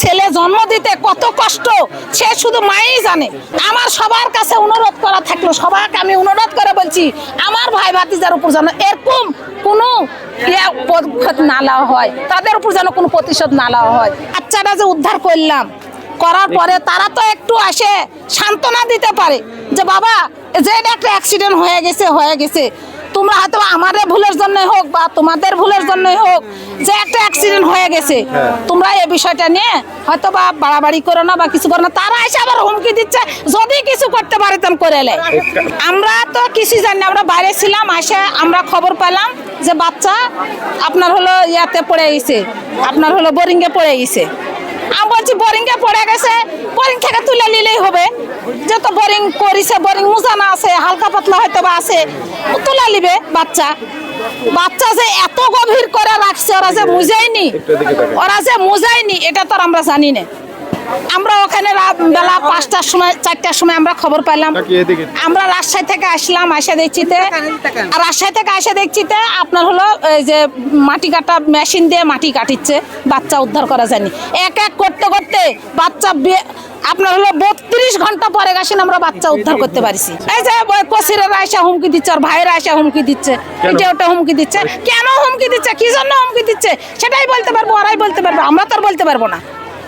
ছেলে জন্ম দিতে কত কষ্ট, সে শুধু মাই জানে। আমার সবার কাছে অনুরোধ করা থাকল, সবাইকে আমি অনুরোধ করে বলছি, আমার ভাই ভাতিজার উপর যেন এরকম কোনো পদক্ষেপ না নেওয়া হয়, তাদের উপর যেন কোনো প্রতিশোধ না নেওয়া হয়। বাচ্চাটা যে উদ্ধার করলাম, করার পরে তারা তো একটু আসে, সান্ত্বনা দিতে পারে, যে বাবা, যে একটা অ্যাক্সিডেন্ট হয়ে গেছে হয়ে গেছে। তোমরা হয়তো আমাদের ভুলের জন্য হোক বা তোমাদের ভুলের জন্য হোক যে একটা অ্যাক্সিডেন্ট হয়ে গেছে তোমরা এই বিষয়টা নিয়ে হয়তো বা বাড়াবাড়ি করো না বা কিছু করো না। তারা এসে আবার হুমকি দিচ্ছে যদি কিছু করতে পারিতাম করে এলে। আমরা তো কিছু জানি আমরা বাইরে ছিলাম এসে আমরা খবর পেলাম যে বাচ্চা আপনার হলো ইয়াতে পড়ে গেছে আপনার হলো বোরিংয়ে পড়ে গেছে। আমি বলছি বোরিং পড়ে গেছে বোরিং থেকে তুলে নিলেই হবে। যত বোরিং করিছে বোরিং মুজানা আছে হালকা পাতলা হয়তো বা আছে তুলে নিবে বাচ্চা। বাচ্চা যে এত গভীর করে রাখছে ওরা যে মুজাইনি ওরা যে মুজাইনি এটা তো আমরা জানি না। আমরা ওখানে বেলা পাঁচটার সময় চারটার সময় আমরা খবর পেলাম আমরা রাজশাহী থেকে আসলাম আসে দেখছিতে রাজশাহী থেকে আসে দেখছিতে আপনার হলো এই যে মাটি কাটা মেশিন দিয়ে মাটি কাটিচ্ছে বাচ্চা উদ্ধার করা যায়নি। এক এক করতে করতে বাচ্চা আপনার হলো বত্রিশ ঘণ্টা পরে গেছেন আমরা বাচ্চা উদ্ধার করতে পারছি। এই যে কসিরের আয়সা হুমকি দিচ্ছে আর ভাইয়ের আয়সা হুমকি দিচ্ছে এটা ওটা হুমকি দিচ্ছে। কেন হুমকি দিচ্ছে? কি জন্য হুমকি দিচ্ছে? সেটাই বলতে পারব ওরাই বলতে পারব আমরা তো আর বলতে পারব না।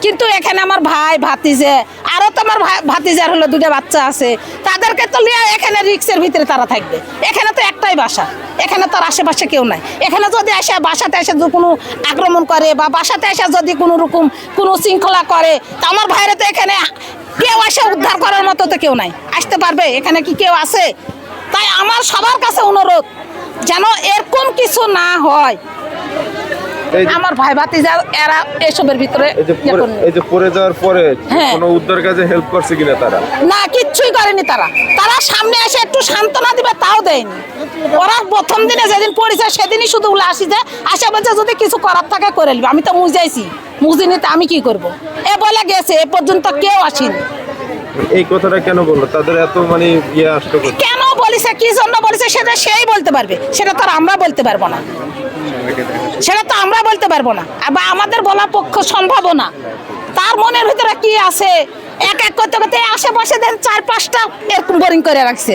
কিন্তু এখানে আমার ভাই ভাতিজে, আরও তো আমার ভাতিজার হলো দুটা বাচ্চা আছে, তাদেরকে তো নিয়ে এখানে রিক্সের ভিতরে তারা থাকবে। এখানে তো একটাই বাসা, এখানে তো আর আশেপাশে কেউ নাই। এখানে যদি আসে বাসাতে এসে কোনো আক্রমণ করে বা বাসাতে এসে যদি কোনো রকম কোনো শৃঙ্খলা করে, তা আমার ভাইরা তো এখানে কেউ এসে উদ্ধার করার মতো তো কেউ নাই। আসতে পারবে? এখানে কি কেউ আছে? তাই আমার সবার কাছে অনুরোধ, যেন এরকম কিছু না হয়। আমার ভাই ভাতিজা এরা এসবের ভিতরে এই যে পড়ে- যে যাওয়ার পরে হ্যাঁ। কোনো উদ্ধার কাজে হেল্প করছে কিনা তারা? না কিচ্ছুই করেনি তারা। তারা সামনে এসে একটু সান্ত্বনা দিবে তাও দেয়নি। ওরা প্রথম দিনে যেদিন পড়েছে সেদিনই শুধু উলে আসিছে আসে বলছে যদি কিছু করার থাকে করে নিবে। আমি তো মুজাইছি। মুজিনি তো আমি কি করব? এ বলে গেছে এ পর্যন্ত কেউ আসেনি। এই কথাটা কেন বলল? তাদের এত মানে ইয়ে আসতে কেন বলিছে? কি জন্য বলিছে? সেটা সেই বলতে পারবে। সেটা তো আমরা বলতে পারব না। সেটা তো আমরা বলতে পারব না। বা আমাদের বলা পক্ষ সম্ভব না। তার মনের ভিতরে কি আছে? এক এক করতে করতে আশেপাশে দেন চার পাঁচটা এরকম বোরিং করে রাখছে।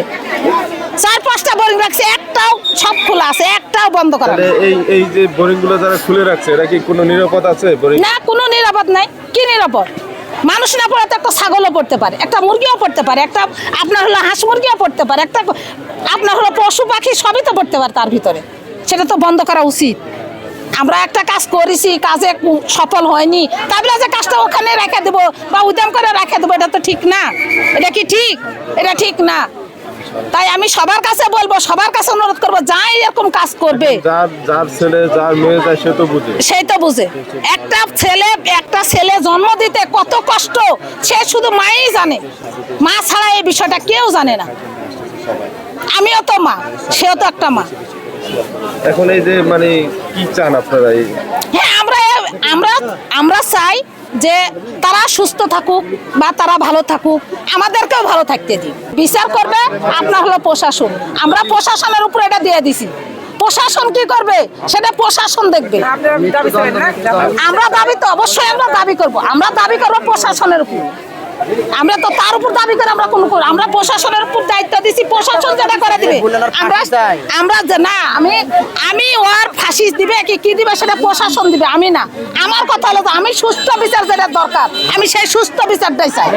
চার পাঁচটা বোরিং রাখছে। একটাও সব খোলা আছে। একটাও বন্ধ করা এই এই যে বোরিংগুলো যারা খুলে রাখছে এরা কি কোনো নিরাপদ আছে না কোনো নিরাপদ নাই। কি নিরাপদ? মানুষ না পড়ে তো একটা ছাগলও পড়তে পারে, একটা মুরগিও পড়তে পারে, একটা আপনার হলো হাঁস মুরগিও পড়তে পারে, একটা আপনার হলো পশু পাখি সবই তো পড়তে পারে তার ভিতরে। সেটা তো বন্ধ করা উচিত। আমরা একটা কাজ করেছি, কাজে সফল হয়নি, তাহলে যে কাজটা ওখানে রেখে দেবো বা উদ্যম করে রেখে দেবো, এটা তো ঠিক না। এটা কি ঠিক? এটা ঠিক না। তাই আমি সবার কাছে বলব সবার কাছে অনুরোধ করব যাই এরকম কাজ করবে। যার যার ছেলে যার মেয়ে যায় সে তো বুঝে। সেই তো বুঝে। একটা ছেলে একটা ছেলে জন্ম দিতে কত কষ্ট সে শুধু মাই জানে। মা ছাড়া এই বিষয়টা কেউ জানে না। আমিও তো মা সেও তো একটা মা। এখন এই যে মানে কি চান আপনারা হ্যাঁ আমরা আমরা আমরা চাই যে তারা সুস্থ থাকুক বা তারা ভালো থাকুক আমাদেরকেও ভালো থাকতে দিই বিচার করবে আপনার হলো প্রশাসন। আমরা প্রশাসনের উপর এটা দিয়ে দিছি। প্রশাসন কি করবে? সেটা প্রশাসন দেখবে। আমরা দাবি তো অবশ্যই আমরা দাবি করব। আমরা দাবি করব প্রশাসনের উপর। আমরা তো তার উপর দাবি করে আমরা কোনো আমরা প্রশাসনের উপর দায়িত্ব দিছি প্রশাসন যেটা করে দিবে। আমরা আমরা যে- না আমি আমি ওর ফাঁসি দিবে কি কি দিবে? সেটা প্রশাসন দিবে, আমি না। আমার কথা হলো আমি সুস্থ বিচার যেটা দরকার, আমি সেই সুস্থ বিচারটাই চাই।